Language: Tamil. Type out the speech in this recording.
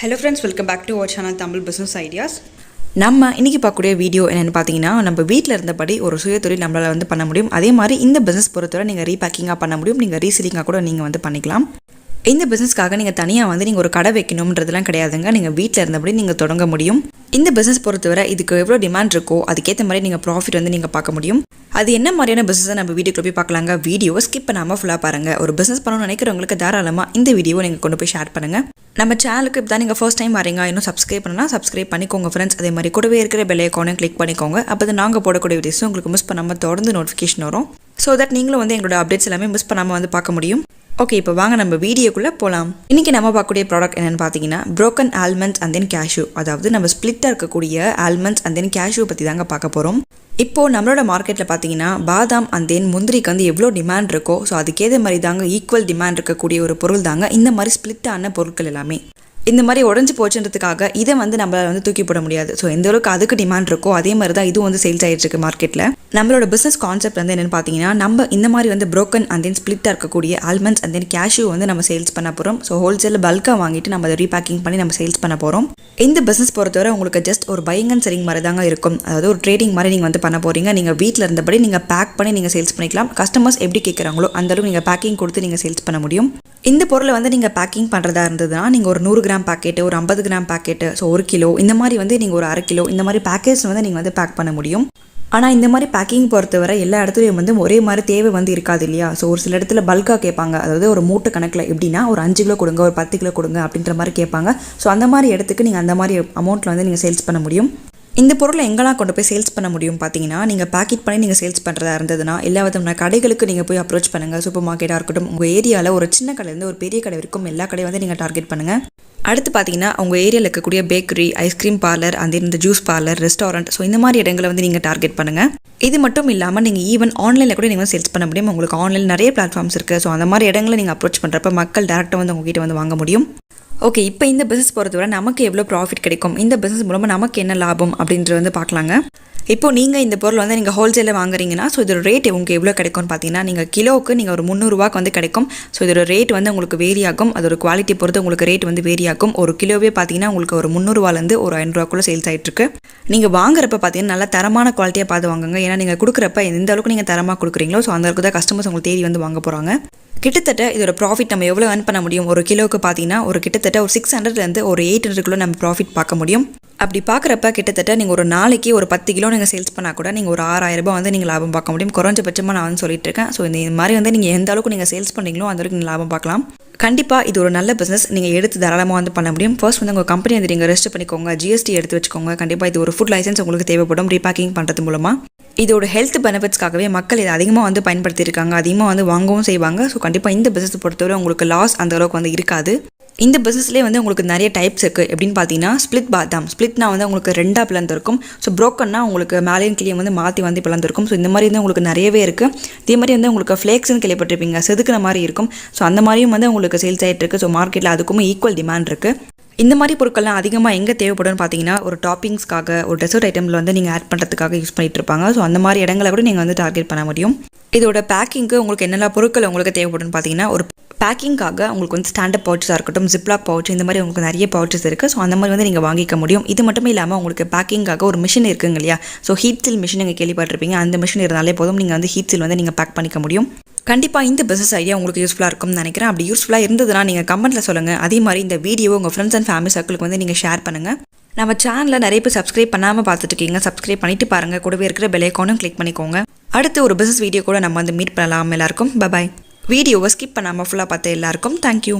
Hello friends welcome back to our channel Tamil business ideas நம்ம இன்றைக்கி பார்க்கக்கூடிய வீடியோ என்னென்னு பார்த்தீங்கன்னா நம்ம வீட்டில் இருந்தபடி ஒரு சுயத்தொழில் நம்மளால் வந்து பண்ண முடியும். அதே மாதிரி இந்த பிஸ்னஸ் பொறுத்தவரை நீங்கள் ரீபேக்கிங்காக பண்ண முடியும். நீங்கள் ரீசெல்லிங்காக கூட நீங்கள் வந்து பண்ணிக்கலாம். இந்த பிஸ்னஸ்க்காக நீங்கள் தனியாக வந்து நீங்கள் ஒரு கடை வைக்கணுன்றதுலாம் கிடையாதுங்க. நீங்கள் வீட்டில் இருந்தபடி நீங்கள் தொடங்க முடியும். இந்த பிஸ்னஸ் பொறுத்தவரை இதுக்கு எவ்வளோ டிமாண்ட் இருக்கோ அதுக்கேற்ற மாதிரி நீங்கள் ப்ராஃபிட் வந்து நீங்கள் பார்க்க முடியும். அது என்ன மாதிரியான பிஸ்னஸை நம்ம வீடியோக்குள்ள போய் பார்க்கலாங்க? வீடியோ ஸ்கிப் பண்ணாமல் ஃபுல்லாக பாருங்கள் ஒரு பிஸ்னஸ் பண்ணணும்னு நினைக்கிறவங்களுக்கு தாராளமாக இந்த வீடியோவை நீங்கள் கொண்டு போய் ஷேர் பண்ணுங்கள் நம்ம சேனலுக்கு இப்போ தான் நீங்கள் ஃபர்ஸ்ட் டைம் வரீங்க இன்னும் சப்ஸ்கிரைப் பண்ணலாம் சப்ஸ்கிரைப் பண்ணிக்கோங்க ஃப்ரெண்ட்ஸ் அதே மாதிரி கூடவே இருக்கிற பெல் ஐக்கானையும் கிளிக் பண்ணிக்கோங்க. அப்போ நாங்கள் போடக்கூடிய வீடியோஸும் உங்களுக்கு மிஸ் பண்ணாமல் தொடர்ந்து நோட்டிஃபிகேஷன் வரும். ஸோ தட் நீங்களும் வந்து எங்களோட அப்டேட்ஸ் எல்லாமே மிஸ் பண்ணாமல் வந்து பார்க்க முடியும். ஓகே இப்போ வாங்க நம்ம வீடியோக்குள்ளே போகலாம் இன்றைக்கி நம்ம பார்க்கக்கூடிய ப்ராடக்ட் என்னென்னு பார்த்தீங்கன்னா broken almond and then cashew அதாவது நம்ம ஸ்ப்ளிட்டாக இருக்கக்கூடிய ஆல்மண்ட்ஸ் அண்ட் தென் கேஷ்யூ பற்றி தாங்க பார்க்க போகிறோம் இப்போது நம்மளோட மார்க்கெட்டில் பார்த்தீங்கன்னா பாதாம் அண்ட் தென் முந்திரிக்கு வந்து எவ்வளோ டிமாண்ட் இருக்கோ ஸோ அதுக்கேற்ற மாதிரி தாங்க ஈக்குவல் டிமாண்ட் இருக்கக்கூடிய ஒரு பொருள் தாங்க இந்த மாதிரி ஸ்ப்ளிட்டான பொருட்கள் எல்லாமே. இந்த மாதிரி உடஞ்சி போச்சுன்றதுக்காக இதை வந்து நம்மளால் வந்து தூக்கி போட முடியாது. ஸோ எந்த அளவுக்கு அதுக்கு டிமாண்ட் இருக்கோ அதே மாதிரி தான் இதுவும் வந்து சேல்ஸ் ஆகிட்டு இருக்கு மார்க்கெட்டில் நம்மளோட பிஸ்னஸ் கான்செப்ட் வந்து என்னென்னு பார்த்தீங்கன்னா நம்ம இந்த மாதிரி வந்து ப்ரோக்கன் அண்ட் தென் ஸ்ப்ளிட்டாக இருக்கக்கூடிய ஆல்மண்ட்ஸ் அண்ட் தென் கேஷ்யூ வந்து நம்ம சேல்ஸ் பண்ண போகிறோம் ஸோ ஹோல்சேலில் பல்காக வாங்கிட்டு நம்ம அதை ரீபேக்கிங் பண்ணி நம்ம சேல்ஸ் பண்ண போகிறோம் இந்த பிஸ்னஸ் பொறுத்தவரை உங்களுக்கு ஜஸ்ட் ஒரு பைங் அண்ட் செல்லிங் மாதிரி தாங்க இருக்கும். அதாவது ஒரு ட்ரேடிங் மாதிரி நீங்கள் வந்து பண்ண போகிறீங்க நீங்கள் வீட்டில் இருந்தபடி நீங்கள் பேக் பண்ணி நீங்கள் சேல்ஸ் பண்ணிக்கலாம். கஸ்டமர்ஸ் எப்படி கேட்குறாங்களோ அந்த அளவுக்கு நீங்கள் பேக்கிங் கொடுத்து நீங்கள் சேல்ஸ் பண்ண முடியும். இந்த பொருளை வந்து நீங்கள் பேக்கிங் பண்ணுறதா இருந்ததுன்னா நீங்கள் ஒரு நூறு கிராம் பாக்கெட்டு ஒரு ஐம்பது கிராம் பாக்கெட்டு ஸோ ஒரு கிலோ இந்த மாதிரி வந்து நீங்கள் ஒரு அரை கிலோ இந்த மாதிரி பேக்கேஜ் வந்து நீங்கள் வந்து பேக் பண்ண முடியும். ஆனால் இந்த மாதிரி பேக்கிங் பொறுத்தவரை எல்லா இடத்துலையும் வந்து ஒரே மாதிரி தேவை வந்து இருக்காது இல்லையா? ஸோ ஒரு சில இடத்துல பல்காக கேட்பாங்க. அதாவது ஒரு மூட்டை கணக்கில் எப்படின்னா ஒரு அஞ்சு கிலோ கொடுங்க ஒரு பத்து கிலோ கொடுங்க அப்படின்ற மாதிரி கேட்பாங்க. ஸோ அந்த மாதிரி இடத்துக்கு நீங்கள் அந்த மாதிரி அமௌண்ட்டில் வந்து நீங்கள் சேல்ஸ் பண்ண முடியும். இந்த பொருளை எங்கெல்லாம் கொண்டு போய் சேல்ஸ் பண்ண முடியும் பார்த்தீங்கன்னா நீங்கள் பேக்கெட் பண்ணி நீங்கள் சேல்ஸ் பண்ணுறதா இருந்ததுன்னா எல்லா விதமான கடைகளுக்கு நீங்கள் போய் அப்ரோச் பண்ணுங்கள் சூப்பர் மார்க்கெட்டாக இருக்கட்டும் உங்கள் ஏரியாவில் ஒரு சின்ன கடையிலேருந்து ஒரு பெரிய கடை வரைக்கும் எல்லா கடையும் வந்து நீங்கள் டார்கெட் பண்ணுங்கள் அடுத்து பார்த்தீங்கன்னா உங்கள் ஏரியாவில் இருக்கக்கூடிய பேக்கரி ஐஸ்கிரீம் பார்லர் அந்த இந்த ஜூஸ் பார்லர் ரெஸ்டாரண்ட் ஸோ இந்த மாதிரி இடங்களை வந்து நீங்கள் டார்கெட் பண்ணுங்கள் இது மட்டும் இல்லாமல் நீங்கள் ஈவன் ஆன்லைனில் கூட நீங்கள் சேல்ஸ் பண்ண முடியும். உங்களுக்கு ஆன்லைன் நிறைய பிளாட்ஃபார்ம்ஸ் இருக்குது ஸோ அந்த மாதிரி இடங்களை நீங்கள் அப்ரோச் பண்ணுறப்ப மக்கள் டேரெக்டாக வந்து உங்ககிட்ட வந்து வாங்க முடியும். ஓகே இப்போ இந்த பிஸ்னஸ் போகிறத விட நமக்கு எவ்வளோ ப்ராஃபிட் கிடைக்கும்? இந்த பிஸ்னஸ் மூலமாக நமக்கு என்ன லாபம் அப்படின்றது வந்து பார்க்கலாங்க. இப்போ நீங்கள் இந்த பொருள் வந்து நீங்கள் ஹோல்சேலில் வாங்குறீங்கன்னா ஸோ இதோட ரேட் உங்களுக்கு எவ்வளோ கிடைக்கும்னு பார்த்தீங்கன்னா நீங்கள் கிலோவுக்கு நீங்கள் ஒரு முந்நூறுரூவாக்கு வந்து கிடைக்கும். ஸோ இதோட ரேட் வந்து உங்களுக்கு வேரி ஆகும். அதோட குவாலிட்டி பொறுத்து உங்களுக்கு ரேட் வந்து வேரி ஆகும். ஒரு கிலோவே பார்த்தீங்கன்னா உங்களுக்கு ஒரு முந்நூறுவாலேருந்து ஒரு ஐநூறுவாக்குள்ளே சேல்ஸ் ஆகிட்டுருக்கு நீங்கள் வாங்குறப்ப பார்த்தீங்கன்னா நல்லா தரமான குவாலிட்டியாக பார்த்து வாங்குங்க. ஏன்னா நீங்கள் கொடுக்குறப்ப எந்த அளவுக்கு நீங்கள் தரமாக கொடுக்குறீங்களோ ஸோ அந்த அளவுக்கு தான் கஸ்டமர்ஸ் உங்களுக்கு தேடி வந்து வாங்க போகிறாங்க கிட்டத்தட்ட இதோட ப்ராஃபிட் நம்ம எவ்வளோ ஏர்ன் பண்ண முடியும்? ஒரு கிலோவுக்கு பார்த்தீங்கன்னா ஒரு கிட்டத்தட்ட ஒரு சிக்ஸ் ஹண்ட்ரட்லேருந்து ஒரு எயிட் ஹண்ட்ரட்குள்ளே நம்ம ப்ராஃபிட் பார்க்க முடியும். அப்படி பார்க்குறப்ப கிட்டத்தட்ட நீங்கள் ஒரு நாளைக்கு ஒரு பத்து கிலோ நீங்கள் சேல்ஸ் பண்ணால் கூட நீங்கள் ஒரு ஆறாயிரம் ரூபாய் வந்து நீங்கள் லாபம் பார்க்க முடியும். குறைஞ்சபட்சமாக நான் வந்து சொல்லிட்டு இருக்கேன். ஸோ இந்த மாதிரி வந்து நீங்கள் எந்த அளவுக்கு நீங்கள் சேல்ஸ் பண்ணீங்களோ அந்த அளவுக்கு நீங்கள் லாபம் பார்க்கலாம். கண்டிப்பாக இது ஒரு நல்ல பிஸ்னஸ் நீங்கள் எடுத்து தாராளமாக வந்து பண்ண முடியும். ஃபர்ஸ்ட் வந்து உங்கள் கம்பெனி வந்து நீங்கள் ரெஜிஸ்டர் பண்ணிக்கோங்க. ஜிஎஸ்டி எடுத்து வச்சுக்கோங்க. கண்டிப்பாக இது ஒரு ஃபுட் லைசன்ஸ் உங்களுக்கு தேவைப்படும். ரீபேக்கிங் பண்ணுறது மூலமாக இதோட ஹெல்த் பெனிஃபிட்ஸ்க்காகவே மக்கள் இதை அதிகமாக வந்து பயன்படுத்தியிருக்காங்க. அதிகமாக வந்து வாங்கவும் செய்வாங்க. ஸோ கண்டிப்பாக இந்த பிஸ்னஸ் பொறுத்தவரை உங்களுக்கு லாஸ் அந்த அளவுக்கு வந்து இருக்காது. இந்த பிஸ்னஸ்லேயே வந்து உங்களுக்கு நிறைய டைப்ஸ் இருக்குது எப்படின்னு பார்த்தீங்கன்னா ஸ்ப்ளிட் பாதாம் ஸ்ப்ளிட்னா வந்து உங்களுக்கு ரெண்டாக பிளந்திருக்கும். ஸோ ப்ரோக்கன்னா உங்களுக்கு மேலேயும் கிளியும் வந்து மாற்றி வந்து பிளந்திருக்கும். ஸோ இந்த மாதிரி வந்து உங்களுக்கு நிறையவே இருக்குது இதே மாதிரி வந்து உங்களுக்கு ஃப்ளேக்ஸ்னு கேள்விப்பட்டிருப்பீங்க. செதுக்கிற மாதிரி இருக்கும். ஸோ அந்த மாதிரியும் வந்து உங்களுக்கு சேல்ஸ் ஆகிட்டு இருக்குது ஸோ மார்க்கெட்டில் அதுக்கும் ஈக்குவல் டிமாண்ட் இருக்குது இந்த மாதிரி பொருட்கள்லாம் அதிகமாக எங்கே தேவைப்படும்னு பார்த்தீங்கன்னா ஒரு டாப்பிங்ஸ்க்காக ஒரு டெசர்ட் ஐட்டமில் வந்து நீங்கள் ஆட் பண்ணுறதுக்காக யூஸ் பண்ணிட்டு இருப்பாங்க. ஸோ அந்த மாதிரி இடங்களை கூட நீங்கள் வந்து டார்கெட் பண்ண முடியும். இதோட பேக்கிங்க்கு உங்களுக்கு என்னென்ன பொருட்கள் உங்களுக்கு தேவைப்படும்னு பார்த்தீங்கன்னா ஒரு பேக்கிங்காக உங்களுக்கு வந்து ஸ்டாண்டப் பவுச்சஸாக இருக்கட்டும் ஜிப்லாக் பவுச் இந்த மாதிரி உங்களுக்கு நிறைய பவுச்சஸ் இருக்குது ஸோ அந்த மாதிரி வந்து நீங்கள் வாங்கிக்க முடியும். இது மட்டும் இல்லாமல் உங்களுக்கு பேக்கிங்காக ஒரு மிஷின் இருக்குங்க இல்லையா? ஸோ ஹீட் சில் மிஷின் நீங்கள் கேள்விப்பட்டிருப்பீங்க. அந்த மிஷின் இருந்தாலே போதும். நீங்கள் வந்து ஹீட் சில் வந்து நீங்கள் பேக் பண்ணிக்க முடியும். கண்டிப்பாக இந்த பிஸ்னஸ் ஐடியா உங்களுக்கு யூஸ்ஃபுல்லாக இருக்கும்னு நினைக்கிறேன். அப்படி யூஸ்ஃபுல்லாக இருந்ததுன்னா நீங்கள் கமெண்ட்டில் சொல்லுங்கள் அதே மாதிரி இந்த வீடியோ உங்கள் ஃப்ரெண்ட்ஸ் அண்ட் ஃபேமிலி சர்க்கிளுக்கு வந்து நீங்கள் ஷேர் பண்ணுங்கள் நம்ம சேனலில் நிறைய பேர் சப்ஸ்கிரைப் பண்ணாமல் பார்த்துட்டு இருக்கீங்க சப்ஸ்கிரைப் பண்ணிட்டு பாருங்கள் கூடவே இருக்கிற பெலேக்கானும் கிளிக் பண்ணிக்கோங்க. அடுத்து ஒரு பிஸ்னஸ் வீடியோ கூட நம்ம வந்து மீட் பண்ணலாம் எல்லாருக்கும். பபாய் வீடியோவை ஸ்கிப் பண்ணாமல் ஃபுல்லாக பார்த்த எல்லாருக்கும். தேங்க்யூ